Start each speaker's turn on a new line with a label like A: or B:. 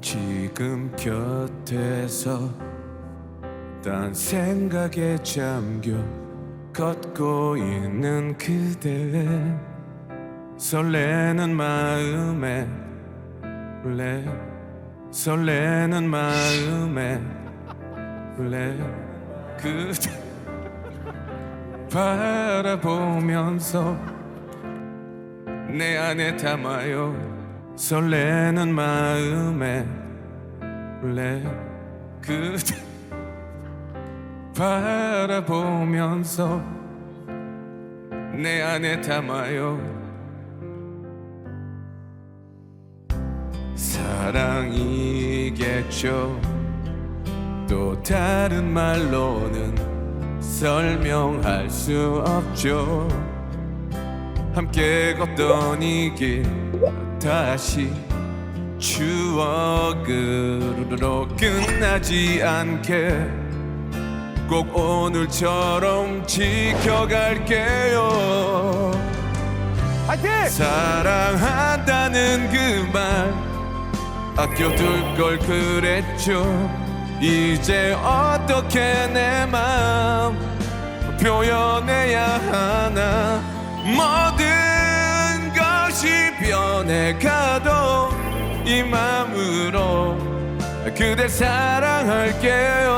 A: 지금 곁에서 딴 생각에 잠겨 걷고 있는 그대. 설레는 마음에 래. 설레는 마음에 래. 그대 바라보면서 내 안에 담아요 설레는 마음에 래 그대 바라보면서 내 안에 담아요. 사랑이겠죠. 또 다른 말로는 설명할 수 없죠 함께 걷던 이 길 다시 추억으로 끝나지 않게 꼭 오늘처럼 지켜갈게요
B: 파이팅!
A: 사랑한다는 그 말 아껴둘 걸 그랬죠 이제 어떻게 내 마음 표현해야 하나 모든 것이 변해가도 이 마음으로 그댈 사랑할게요